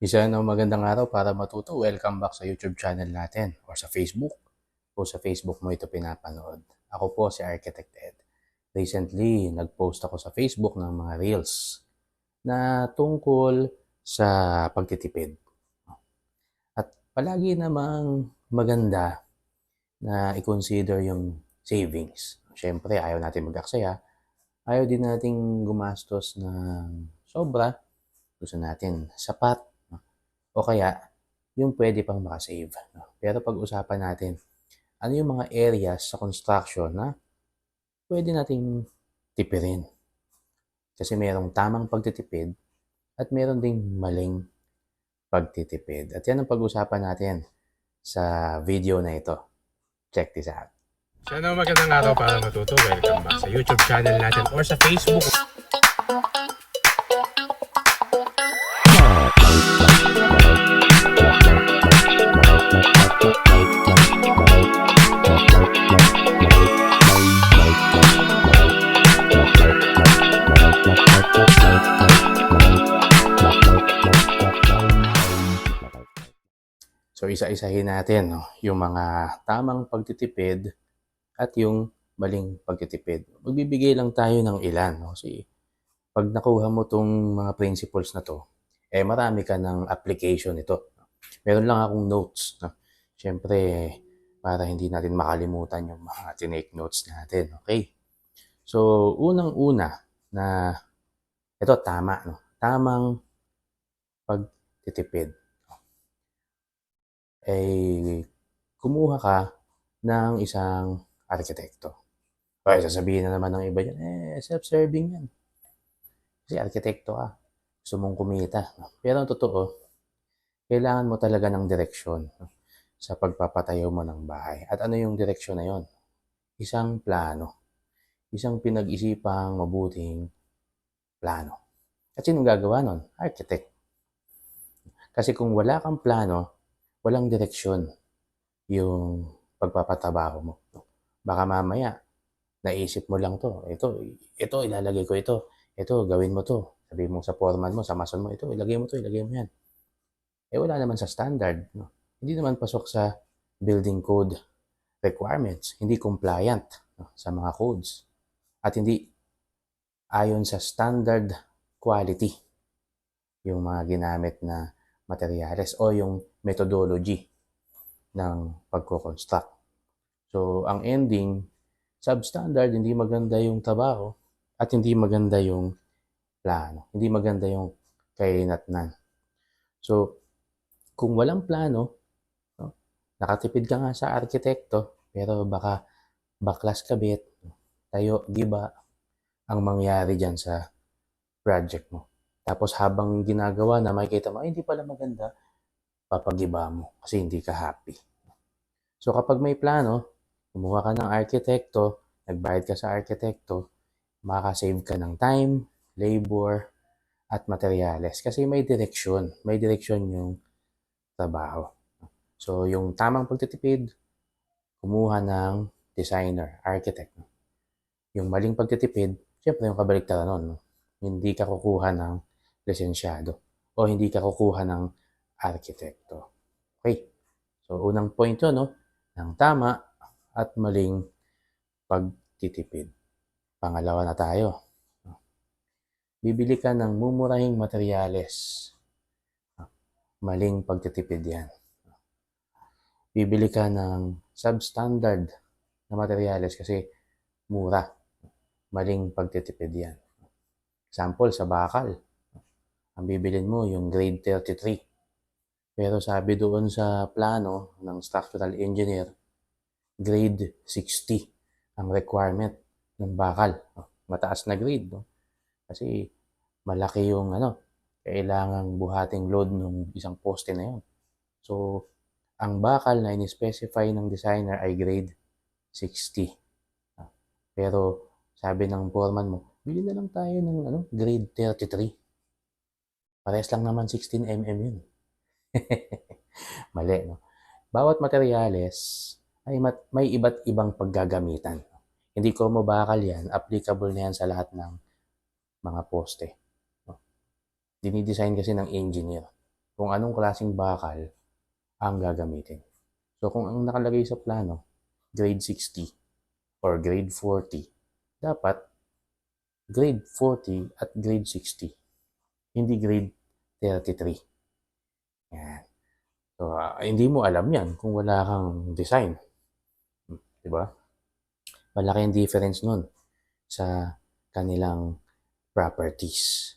Isa na magandang araw para matuto. Welcome back sa YouTube channel natin or sa Facebook. O sa Facebook mo ito pinapanood. Ako po si Architect Ed. Recently, nag-post ako sa Facebook ng mga reels na tungkol sa pagtitipid. At palagi namang maganda na i-consider yung savings. Siyempre, ayaw natin mag-aksaya. Ayaw din nating gumastos ng sobra. Gusto natin sapat o kaya yung pwede pang makasave. No? Pero pag-usapan natin, ano yung mga areas sa construction na pwede nating tipirin. Kasi merong tamang pagtitipid at meron ding maling pagtitipid. At yan ang pag-usapan natin sa video na ito. Check this out. Sana magandang araw para matuto. Welcome back sa YouTube channel natin or sa Facebook. So isa-isahin natin no, yung mga tamang pagtitipid at yung maling pagtitipid. Magbibigay lang tayo ng ilan. No? Kasi pag nakuha mo tong mga principles na to, eh marami ka ng application ito. Meron lang akong notes. No? Siyempre, para hindi natin makalimutan yung mga tinake notes natin. Okay? So, unang-una na ito tama. No? Tamang pagtitipid ay kumuha ka ng isang arkitekto. Okay, sasabihin na naman ng iba dyan, eh, self-serving yan. Kasi arkitekto ka. Gusto mong kumita. Pero ang totoo, kailangan mo talaga ng direksyon no, sa pagpapatayo mo ng bahay. At ano yung direksyon na yon? Isang plano. Isang pinag-isipang mabuting plano. At sino gagawa nun? Architect. Kasi kung wala kang plano, walang direksyon yung pagpapatrabaho mo. Baka mamaya, naisip mo lang to. Ito, ito, ilalagay ko ito. Ito, gawin mo to. Sabi mo sa foreman mo, sa mason mo, ito, ilagay mo to, ilagay mo yan. Eh, wala naman sa standard. No? Hindi naman pasok sa building code requirements. Hindi compliant no? sa mga codes. At hindi ayon sa standard quality yung mga ginamit na materyales o yung methodology ng pagko-construct. So, ang ending, substandard, hindi maganda yung trabaho at hindi maganda yung plano. Hindi maganda yung kainatnan. So, kung walang plano, no, nakatipid ka nga sa arkitekto, pero baka baklas kabit, tayo, giba, ang mangyari dyan sa project mo. Tapos habang ginagawa na makikita mo, ay hindi pala maganda, papagiba mo kasi hindi ka happy. So kapag may plano, kumuha ka ng arkitekto, nagbayad ka sa arkitekto, makakasave ka ng time, labor, at materyales. Kasi may direksyon. May direksyon yung trabaho. So yung tamang pagtitipid, kumuha ng designer, architect. Yung maling pagtitipid, syempre yung kabaliktaran nun. no? Hindi ka kukuha ng lisensyado o hindi ka kukuha ng arkitekto. Okay. So, unang point yun, no? Ng tama at maling pagtitipid. Pangalawa na tayo. Bibili ka ng mumurahing materyales. Maling pagtitipid yan. Bibili ka ng substandard na materyales kasi mura. Maling pagtitipid yan. Example, sa bakal ang bibilin mo yung grade 33. Pero sabi doon sa plano ng structural engineer, grade 60 ang requirement ng bakal. No? Mataas na grade. No? Kasi malaki yung ano, kailangang buhating load ng isang poste na yun. So, ang bakal na in-specify ng designer ay grade 60. Ah, Pero sabi ng foreman mo, bili na lang tayo ng ano, grade 33. Parehas lang naman 16 mm yun. Mali, no? Bawat materyales ay mat- may iba't ibang paggagamitan. Hindi ko mabakal yan, applicable na yan sa lahat ng mga poste. No? Dinidesign kasi ng engineer kung anong klaseng bakal ang gagamitin. So kung ang nakalagay sa plano, grade 60 or grade 40, dapat grade 40 at grade 60, hindi grade 33. Yan. So, ah, hindi mo alam yan kung wala kang design. Hmm, Di ba? Malaki ang difference nun sa kanilang properties.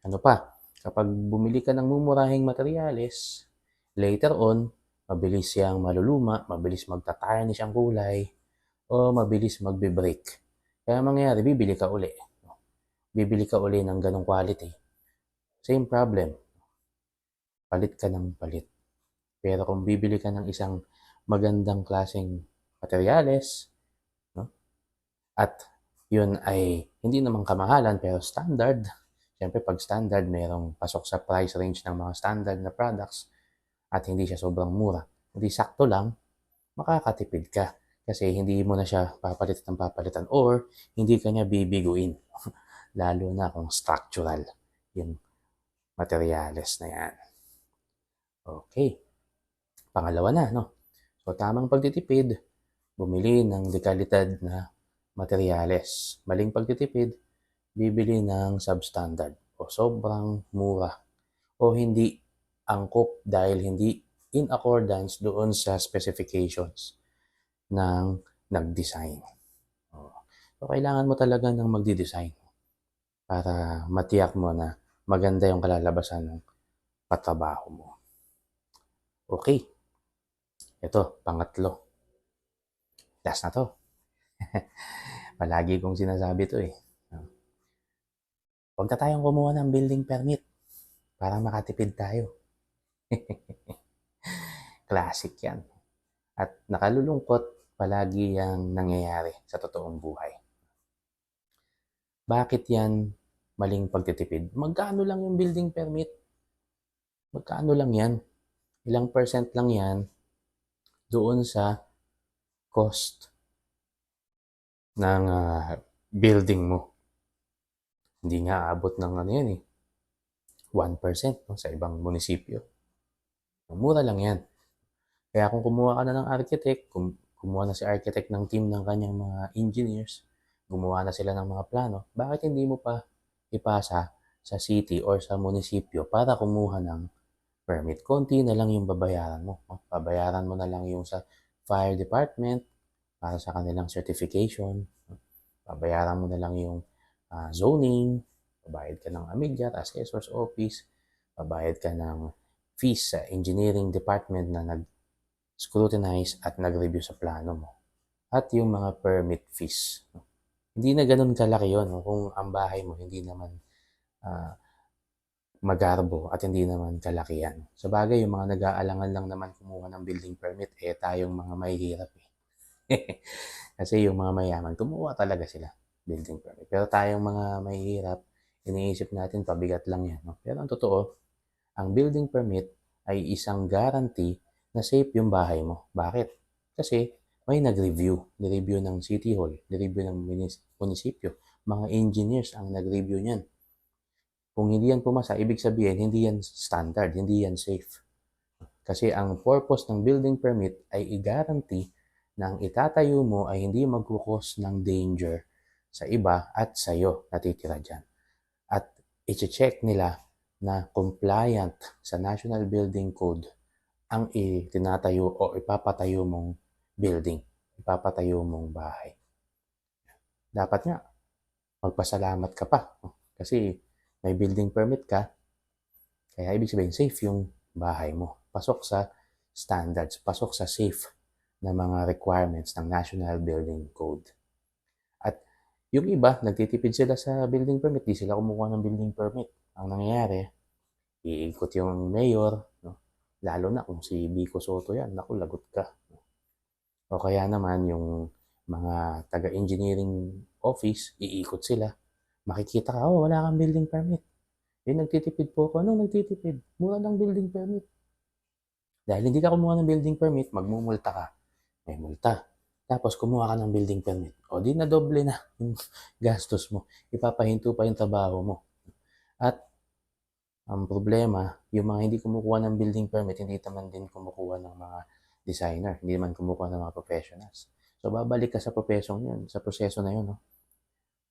Ano pa? Kapag bumili ka ng mumurahing materyales, later on, mabilis siyang maluluma, mabilis magta-tarnish ang kulay, o mabilis magbe-break. Kaya mangyayari, bibili ka uli. Bibili ka uli ng ganong quality. Same problem. Palit ka ng palit. Pero kung bibili ka ng isang magandang klaseng materyales, no? at yun ay hindi naman kamahalan pero standard, Siyempre, pag standard, merong pasok sa price range ng mga standard na products at hindi siya sobrang mura. Hindi sakto lang, makakatipid ka. Kasi hindi mo na siya papalitan ng papalitan or hindi ka niya bibiguin. Lalo na kung structural yung materials na yan. Okay. Pangalawa na, no? So, tamang pagtitipid, bumili ng dekalidad na materyales. Maling pagtitipid, bibili ng substandard o sobrang mura o hindi angkop dahil hindi in accordance doon sa specifications ng nag-design. O, So, kailangan mo talaga ng magdi-design para matiyak mo na maganda yung kalalabasan ng patrabaho mo. Okay. Ito, pangatlo. Last na to. Palagi kong sinasabi to eh. Huwag na tayong kumuha ng building permit para makatipid tayo. Classic yan. At nakalulungkot palagi yung nangyayari sa totoong buhay. Bakit yan maling pagtitipid? Magkano lang yung building permit? Magkano lang yan? Ilang percent lang yan doon sa cost ng ah, building mo hindi nga aabot ng ano yan eh. 1% no, sa ibang munisipyo. Mura lang yan. Kaya kung kumuha ka na ng architect, kum- kumuha na si architect ng team ng kanyang mga engineers, gumawa na sila ng mga plano, bakit hindi mo pa ipasa sa city or sa munisipyo para kumuha ng permit? Konti na lang yung babayaran mo. no? Babayaran mo na lang yung sa fire department para sa kanilang certification. Babayaran mo na lang yung ah, zoning, babayad ka ng amidyat, assessor's office, babayad ka ng fees sa engineering department na nag-scrutinize at nag-review sa plano mo. At yung mga permit fees. Hindi na ganun kalaki yun kung ang bahay mo hindi naman ah, magarbo at hindi naman kalaki yan. Sa bagay, yung mga nag-aalangan lang naman kumuha ng building permit, eh tayong mga mahihirap eh. Kasi yung mga mayaman, kumuha talaga sila building permit. Pero tayong mga mahihirap, iniisip natin pabigat lang yan. No? Pero ang totoo, ang building permit ay isang guarantee na safe yung bahay mo. Bakit? Kasi may nag-review. Nireview ng City Hall, nireview ng munis- munisipyo. Mga engineers ang nag-review niyan. Kung hindi yan pumasa, ibig sabihin, hindi yan standard, hindi yan safe. Kasi ang purpose ng building permit ay i-guarantee na ang itatayo mo ay hindi magkukos ng danger sa iba at sa iyo natitira dyan. At i-check nila na compliant sa National Building Code ang itinatayo o ipapatayo mong building, ipapatayo mong bahay. Dapat nga, magpasalamat ka pa. Kasi may building permit ka, kaya ibig sabihin safe yung bahay mo. Pasok sa standards, pasok sa safe na mga requirements ng National Building Code. At yung iba, nagtitipid sila sa building permit, di sila kumukuha ng building permit. Ang nangyayari, iikot yung mayor, no? lalo na kung si Vico Soto yan, naku, lagot ka. O kaya naman yung mga taga-engineering office, iikot sila. Makikita ka, oh, wala kang building permit. Eh, nagtitipid po ako. Ano nagtitipid? Mura lang building permit. Dahil hindi ka kumuha ng building permit, magmumulta ka. May multa. Tapos kumuha ka ng building permit. O di na doble na yung gastos mo. Ipapahinto pa yung trabaho mo. At Ang problema, yung mga hindi kumukuha ng building permit, hindi naman din kumukuha ng mga designer, hindi naman kumukuha ng mga professionals. So, babalik ka sa propesyon yun, sa proseso na yun, no?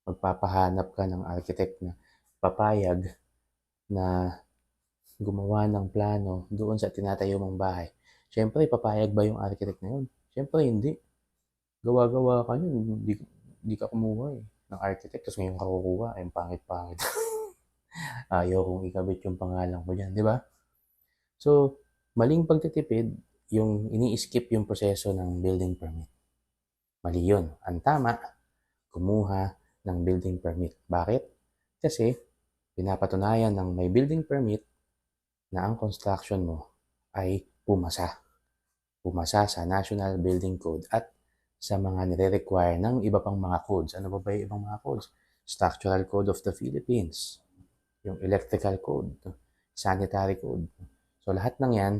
Magpapahanap ka ng architect na papayag na gumawa ng plano doon sa tinatayo mong bahay. Siyempre, papayag ba yung architect na yun? Siyempre, hindi. Gawa-gawa ka yun, hindi, hindi ka kumuha eh, ng architect, tapos ngayon ka kukuha, ay pangit-pangit. Ayaw kong ikabit yung pangalan ko dyan, di ba? So, maling pagtitipid, yung ini-skip yung proseso ng building permit. Mali yun. Ang tama, kumuha ng building permit. Bakit? Kasi, pinapatunayan ng may building permit na ang construction mo ay pumasa. Pumasa sa National Building Code at sa mga nire-require ng iba pang mga codes. Ano ba ba yung ibang mga codes? Structural Code of the Philippines, yung Electrical Code, Sanitary Code. So lahat ng yan,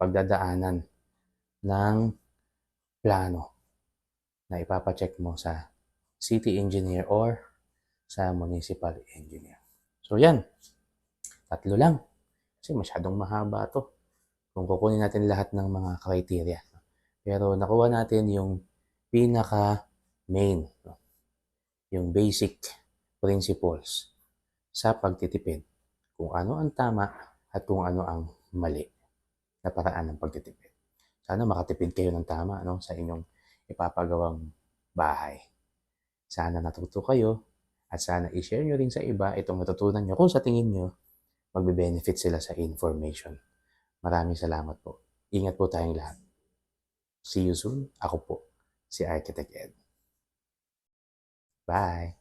pagdadaanan ng plano na ipapacheck mo sa city engineer or sa municipal engineer. So yan, tatlo lang. Kasi masyadong mahaba to. Kung kukunin natin lahat ng mga criteria. Pero nakuha natin yung pinaka main, yung basic principles sa pagtitipid. Kung ano ang tama at kung ano ang mali na paraan ng pagtitipid. Sana makatipid kayo ng tama no, sa inyong ipapagawang bahay. Sana natuto kayo at sana i-share nyo rin sa iba itong natutunan nyo kung sa tingin nyo magbe-benefit sila sa information. Maraming salamat po. Ingat po tayong lahat. See you soon. Ako po, si Architect Ed. Bye!